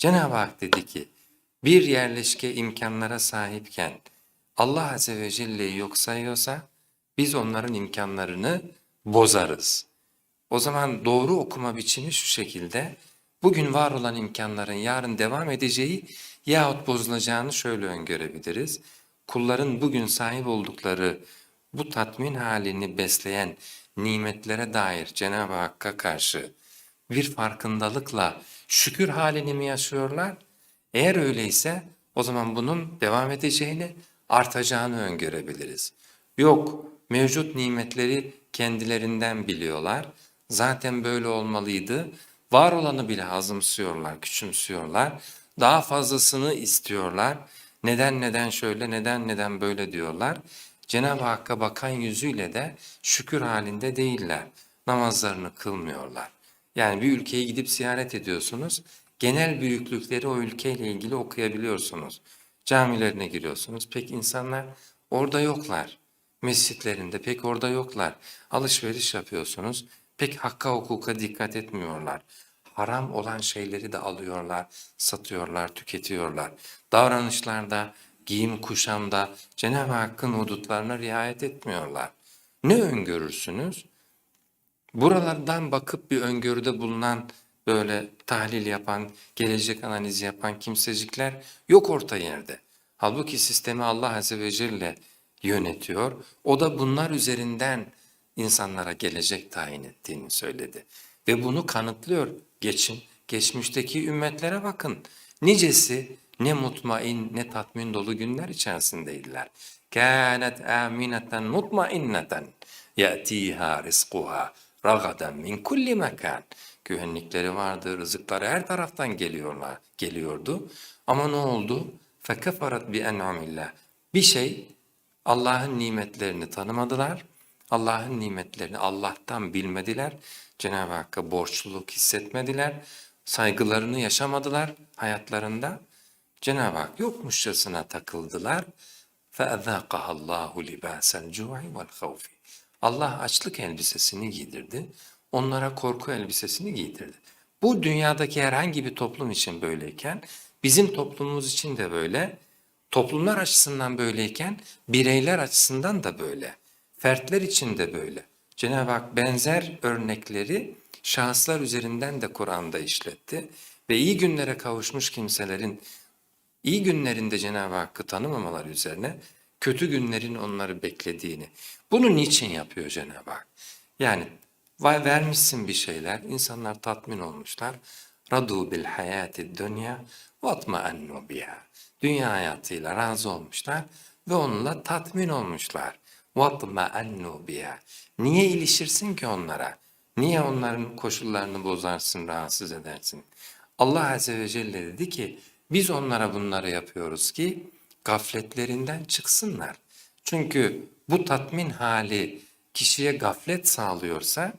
Cenab-ı Hak dedi ki bir yerleşke imkanlara sahipken Allah Azze ve Celle'yi yok sayıyorsa biz onların imkanlarını bozarız. O zaman doğru okuma biçimi şu şekilde bugün var olan imkanların yarın devam edeceği yahut bozulacağını şöyle öngörebiliriz. Kulların bugün sahip oldukları bu tatmin halini besleyen nimetlere dair Cenab-ı Hakk'a karşı bir farkındalıkla şükür halini mi yaşıyorlar? Eğer öyleyse o zaman bunun devam edeceğini, artacağını öngörebiliriz. Yok, mevcut nimetleri kendilerinden biliyorlar. Zaten böyle olmalıydı. Var olanı bile azımsıyorlar, küçümsüyorlar. Daha fazlasını istiyorlar. Neden neden şöyle, neden neden böyle diyorlar. Cenab-ı Hakk'a bakan yüzüyle de şükür halinde değiller. Namazlarını kılmıyorlar. Yani bir ülkeye gidip ziyaret ediyorsunuz. Genel büyüklükleri o ülkeyle ilgili okuyabiliyorsunuz. Camilerine giriyorsunuz. Pek insanlar orada yoklar. Mescitlerinde pek orada yoklar. Alışveriş yapıyorsunuz. Pek hakka hukuka dikkat etmiyorlar. Haram olan şeyleri de alıyorlar, satıyorlar, tüketiyorlar. Davranışlarda, giyim kuşamda Cenab-ı Hakk'ın hudutlarına riayet etmiyorlar. Ne öngörürsünüz? Buralardan bakıp bir öngörüde bulunan böyle tahlil yapan, gelecek analizi yapan kimsecikler yok orta yerde. Halbuki sistemi Allah Azze ve Celle yönetiyor. O da bunlar üzerinden insanlara gelecek tayin ettiğini söyledi. Ve bunu kanıtlıyor. Geçin, geçmişteki ümmetlere bakın. Nicesi ne mutmain ne tatmin dolu günler içerisindeydiler. Kânet âmineten mutmainneten ya'tiha rizquha ragaden min kulli mekan. Güvenlikleri vardı, rızıkları her taraftan geliyorlar, geliyordu. Ama ne oldu? Fekafarat bi en'amillah. Bir şey Allah'ın nimetlerini tanımadılar. Allah'ın nimetlerini Allah'tan bilmediler. Cenab-ı Hakk'a borçluluk hissetmediler. Saygılarını yaşamadılar hayatlarında. Cenab-ı Hak yokmuşçasına takıldılar. فَاَذَاقَهَا اللّٰهُ لِبَاسَ الْجُوعِ وَالْخَوْفِ Allah açlık elbisesini giydirdi. Onlara korku elbisesini giydirdi. Bu dünyadaki herhangi bir toplum için böyleyken bizim toplumumuz için de böyle. Toplumlar açısından böyleyken bireyler açısından da böyle. Fertler için de böyle. Cenab-ı Hak benzer örnekleri şahıslar üzerinden de Kur'an'da işletti. Ve iyi günlere kavuşmuş kimselerin iyi günlerinde Cenab-ı Hakk'ı tanımamaları üzerine kötü günlerin onları beklediğini. Bunu niçin yapıyor Cenab-ı Hak? Yani vay vermişsin bir şeyler, insanlar tatmin olmuşlar. Radu bil hayati dünya vatma'annu biha. Dünya hayatıyla razı olmuşlar ve onunla tatmin olmuşlar. Vatma'annu biha. Niye ilişirsin ki onlara? Niye onların koşullarını bozarsın, rahatsız edersin? Allah Azze ve Celle dedi ki biz onlara bunları yapıyoruz ki gafletlerinden çıksınlar. Çünkü bu tatmin hali kişiye gaflet sağlıyorsa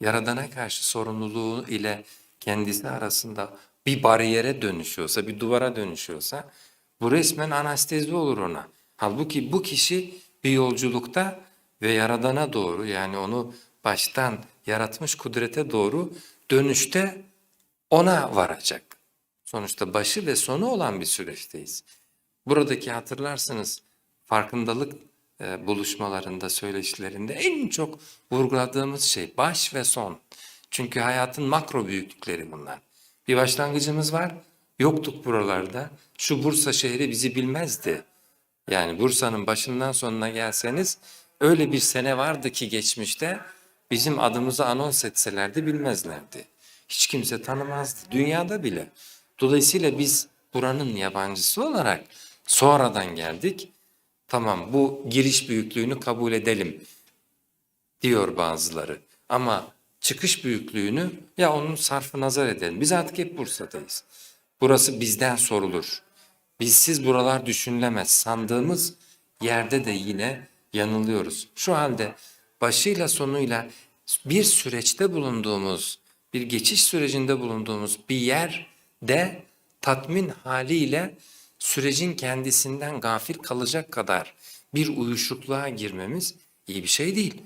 Yaradan'a karşı sorumluluğu ile kendisi arasında bir bariyere dönüşüyorsa, bir duvara dönüşüyorsa bu resmen anestezi olur ona. Halbuki bu kişi bir yolculukta ve Yaradan'a doğru yani onu baştan yaratmış kudrete doğru dönüşte ona varacak. Sonuçta başı ve sonu olan bir süreçteyiz. Buradaki hatırlarsınız farkındalık e, buluşmalarında, söyleşilerinde en çok vurguladığımız şey baş ve son. Çünkü hayatın makro büyüklükleri bunlar. Bir başlangıcımız var, yoktuk buralarda. Şu Bursa şehri bizi bilmezdi. Yani Bursa'nın başından sonuna gelseniz öyle bir sene vardı ki geçmişte bizim adımızı anons etselerdi bilmezlerdi. Hiç kimse tanımazdı, dünyada bile. Dolayısıyla biz buranın yabancısı olarak sonradan geldik. Tamam bu giriş büyüklüğünü kabul edelim diyor bazıları. Ama çıkış büyüklüğünü ya onun sarfı nazar edelim. Biz artık hep Bursa'dayız. Burası bizden sorulur. Bizsiz buralar düşünülemez. Sandığımız yerde de yine yanılıyoruz. Şu halde başıyla sonuyla bir süreçte bulunduğumuz, bir geçiş sürecinde bulunduğumuz bir yerde tatmin haliyle sürecin kendisinden gafil kalacak kadar bir uyuşukluğa girmemiz iyi bir şey değil.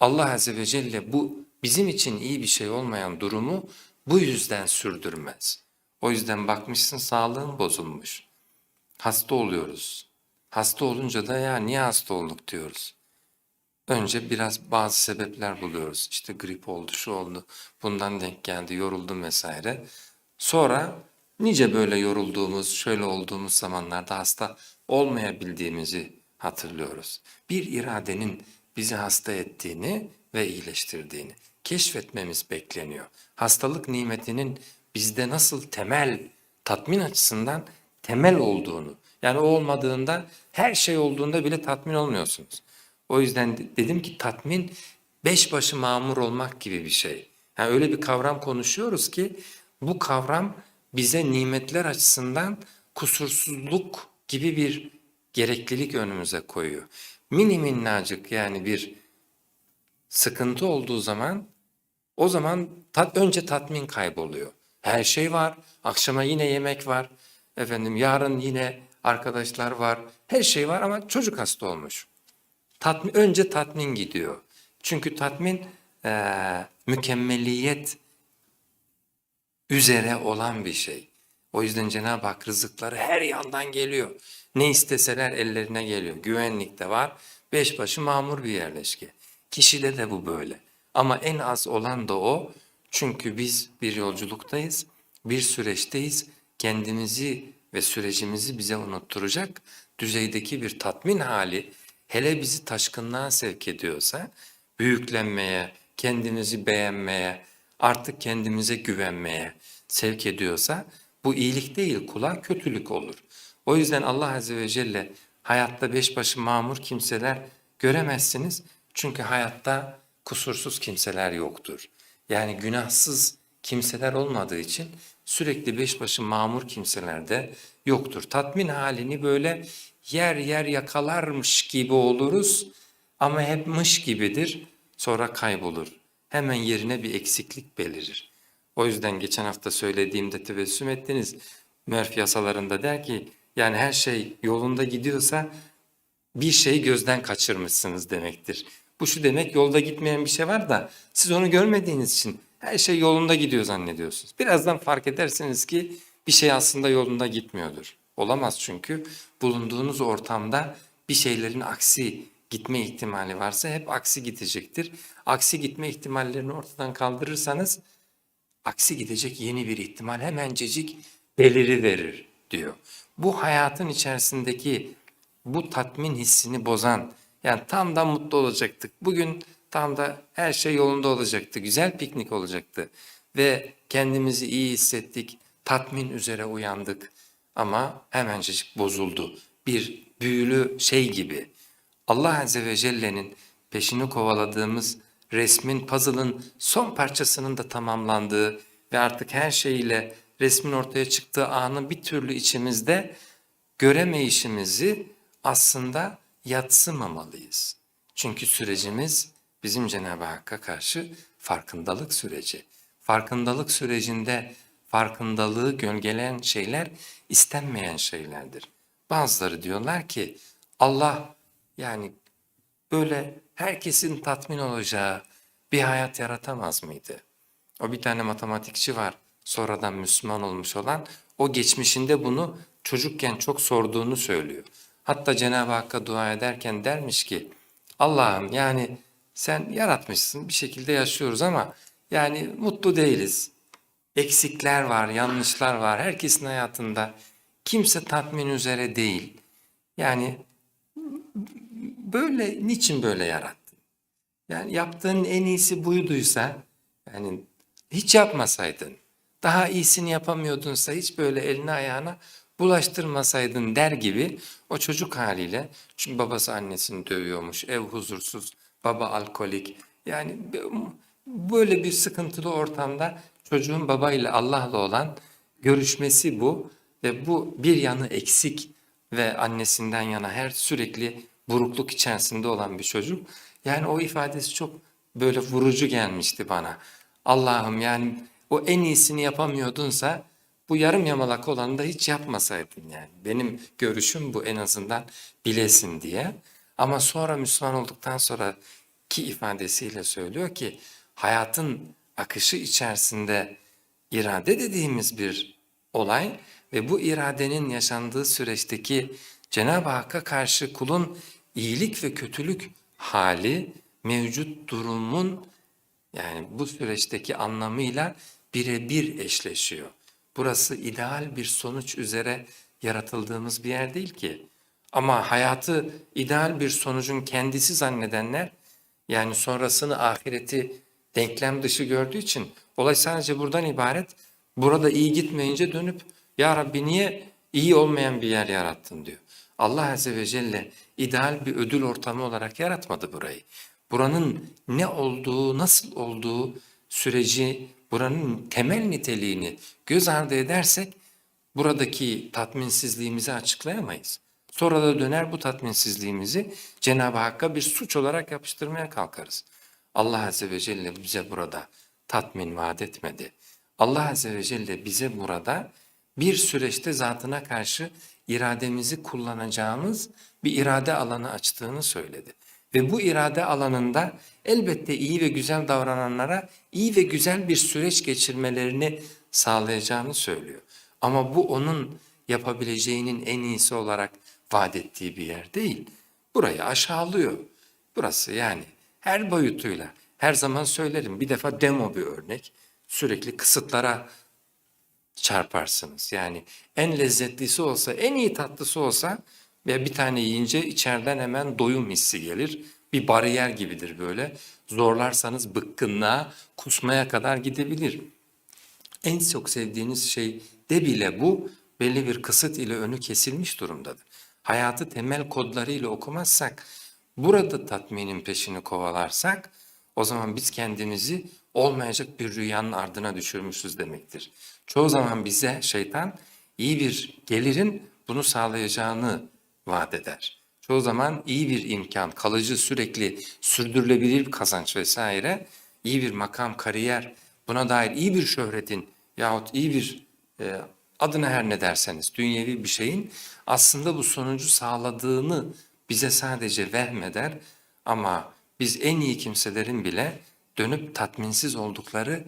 Allah Azze ve Celle bu bizim için iyi bir şey olmayan durumu bu yüzden sürdürmez. O yüzden bakmışsın sağlığın bozulmuş. Hasta oluyoruz. Hasta olunca da ya niye hasta olduk diyoruz. Önce biraz bazı sebepler buluyoruz. İşte grip oldu, şu oldu, bundan denk geldi, yoruldum vesaire. Sonra nice böyle yorulduğumuz, şöyle olduğumuz zamanlarda hasta olmayabildiğimizi hatırlıyoruz. Bir iradenin bizi hasta ettiğini ve iyileştirdiğini keşfetmemiz bekleniyor. Hastalık nimetinin bizde nasıl temel, tatmin açısından temel olduğunu, yani o olmadığında her şey olduğunda bile tatmin olmuyorsunuz. O yüzden de- dedim ki tatmin beş başı mamur olmak gibi bir şey. Yani öyle bir kavram konuşuyoruz ki bu kavram bize nimetler açısından kusursuzluk gibi bir gereklilik önümüze koyuyor. Mini minnacık yani bir sıkıntı olduğu zaman o zaman tat, önce tatmin kayboluyor. Her şey var, akşama yine yemek var, efendim yarın yine arkadaşlar var, her şey var ama çocuk hasta olmuş. Tatmin, önce tatmin gidiyor. Çünkü tatmin eee, mükemmeliyet üzere olan bir şey. O yüzden Cenab-ı Hak rızıkları her yandan geliyor. Ne isteseler ellerine geliyor. Güvenlik de var. Beş başı mamur bir yerleşke. Kişide de bu böyle. Ama en az olan da o. Çünkü biz bir yolculuktayız, bir süreçteyiz. Kendimizi ve sürecimizi bize unutturacak düzeydeki bir tatmin hali hele bizi taşkınlığa sevk ediyorsa, büyüklenmeye, kendimizi beğenmeye, artık kendimize güvenmeye sevk ediyorsa bu iyilik değil kula kötülük olur. O yüzden Allah Azze ve Celle hayatta beş başı mamur kimseler göremezsiniz. Çünkü hayatta kusursuz kimseler yoktur. Yani günahsız kimseler olmadığı için sürekli beş başı mamur kimseler de yoktur. Tatmin halini böyle yer yer yakalarmış gibi oluruz ama hep mış gibidir sonra kaybolur. Hemen yerine bir eksiklik belirir. O yüzden geçen hafta söylediğimde tebessüm ettiniz. Murphy yasalarında der ki yani her şey yolunda gidiyorsa bir şeyi gözden kaçırmışsınız demektir. Bu şu demek yolda gitmeyen bir şey var da siz onu görmediğiniz için her şey yolunda gidiyor zannediyorsunuz. Birazdan fark edersiniz ki bir şey aslında yolunda gitmiyordur. Olamaz çünkü bulunduğunuz ortamda bir şeylerin aksi gitme ihtimali varsa hep aksi gidecektir. Aksi gitme ihtimallerini ortadan kaldırırsanız aksi gidecek yeni bir ihtimal hemencecik beliri verir diyor. Bu hayatın içerisindeki bu tatmin hissini bozan yani tam da mutlu olacaktık. Bugün tam da her şey yolunda olacaktı. Güzel piknik olacaktı. Ve kendimizi iyi hissettik. Tatmin üzere uyandık. Ama hemencecik bozuldu. Bir büyülü şey gibi. Allah Azze ve Celle'nin peşini kovaladığımız resmin, puzzle'ın son parçasının da tamamlandığı ve artık her şeyiyle resmin ortaya çıktığı anı bir türlü içimizde göremeyişimizi aslında yatsımamalıyız. Çünkü sürecimiz bizim Cenab-ı Hakk'a karşı farkındalık süreci. Farkındalık sürecinde farkındalığı gölgeleyen şeyler istenmeyen şeylerdir. Bazıları diyorlar ki Allah yani böyle herkesin tatmin olacağı bir hayat yaratamaz mıydı? O bir tane matematikçi var sonradan Müslüman olmuş olan o geçmişinde bunu çocukken çok sorduğunu söylüyor. Hatta Cenab-ı Hakk'a dua ederken dermiş ki Allah'ım yani sen yaratmışsın bir şekilde yaşıyoruz ama yani mutlu değiliz. Eksikler var, yanlışlar var herkesin hayatında. Kimse tatmin üzere değil. Yani böyle niçin böyle yarattın? Yani yaptığın en iyisi buyduysa yani hiç yapmasaydın, daha iyisini yapamıyordunsa hiç böyle elini ayağına bulaştırmasaydın der gibi o çocuk haliyle çünkü babası annesini dövüyormuş, ev huzursuz, baba alkolik. Yani böyle bir sıkıntılı ortamda çocuğun babayla Allah'la olan görüşmesi bu ve bu bir yanı eksik ve annesinden yana her sürekli burukluk içerisinde olan bir çocuk. Yani o ifadesi çok böyle vurucu gelmişti bana. Allah'ım yani o en iyisini yapamıyordunsa bu yarım yamalak olanı da hiç yapmasaydın yani. Benim görüşüm bu en azından bilesin diye. Ama sonra Müslüman olduktan sonra ki ifadesiyle söylüyor ki hayatın akışı içerisinde irade dediğimiz bir olay ve bu iradenin yaşandığı süreçteki Cenab-ı Hakk'a karşı kulun iyilik ve kötülük hali mevcut durumun yani bu süreçteki anlamıyla birebir eşleşiyor. Burası ideal bir sonuç üzere yaratıldığımız bir yer değil ki. Ama hayatı ideal bir sonucun kendisi zannedenler yani sonrasını ahireti denklem dışı gördüğü için olay sadece buradan ibaret. Burada iyi gitmeyince dönüp ya Rabbi niye iyi olmayan bir yer yarattın diyor. Allah Azze ve Celle ideal bir ödül ortamı olarak yaratmadı burayı. Buranın ne olduğu, nasıl olduğu süreci, buranın temel niteliğini göz ardı edersek buradaki tatminsizliğimizi açıklayamayız. Sonra da döner bu tatminsizliğimizi Cenab-ı Hakk'a bir suç olarak yapıştırmaya kalkarız. Allah Azze ve Celle bize burada tatmin vaat etmedi. Allah Azze ve Celle bize burada bir süreçte zatına karşı irademizi kullanacağımız bir irade alanı açtığını söyledi. Ve bu irade alanında elbette iyi ve güzel davrananlara iyi ve güzel bir süreç geçirmelerini sağlayacağını söylüyor. Ama bu onun yapabileceğinin en iyisi olarak vaat ettiği bir yer değil. Burayı aşağılıyor. Burası yani her boyutuyla her zaman söylerim bir defa demo bir örnek. Sürekli kısıtlara çarparsınız. Yani en lezzetlisi olsa, en iyi tatlısı olsa ve bir tane yiyince içeriden hemen doyum hissi gelir. Bir bariyer gibidir böyle. Zorlarsanız bıkkınlığa, kusmaya kadar gidebilir. En çok sevdiğiniz şey de bile bu belli bir kısıt ile önü kesilmiş durumdadır. Hayatı temel kodlarıyla okumazsak, burada tatminin peşini kovalarsak o zaman biz kendimizi olmayacak bir rüyanın ardına düşürmüşüz demektir. Çoğu zaman bize şeytan iyi bir gelirin bunu sağlayacağını vaat eder. Çoğu zaman iyi bir imkan, kalıcı, sürekli sürdürülebilir bir kazanç vesaire, iyi bir makam, kariyer, buna dair iyi bir şöhretin yahut iyi bir e, adına her ne derseniz dünyevi bir şeyin aslında bu sonucu sağladığını bize sadece vehmeder ama biz en iyi kimselerin bile dönüp tatminsiz oldukları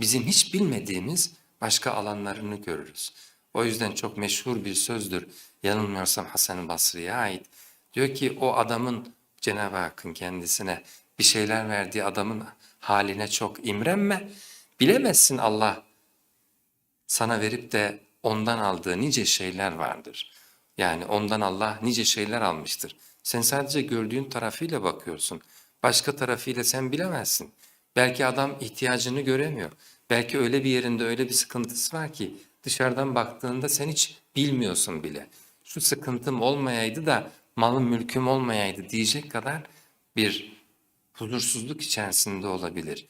bizim hiç bilmediğimiz başka alanlarını görürüz. O yüzden çok meşhur bir sözdür. Yanılmıyorsam Hasan-ı Basri'ye ait. Diyor ki o adamın Cenab-ı Hakk'ın kendisine bir şeyler verdiği adamın haline çok imrenme. Bilemezsin Allah sana verip de ondan aldığı nice şeyler vardır. Yani ondan Allah nice şeyler almıştır. Sen sadece gördüğün tarafıyla bakıyorsun. Başka tarafıyla sen bilemezsin. Belki adam ihtiyacını göremiyor. Belki öyle bir yerinde öyle bir sıkıntısı var ki dışarıdan baktığında sen hiç bilmiyorsun bile. Şu sıkıntım olmayaydı da malım mülküm olmayaydı diyecek kadar bir huzursuzluk içerisinde olabilir.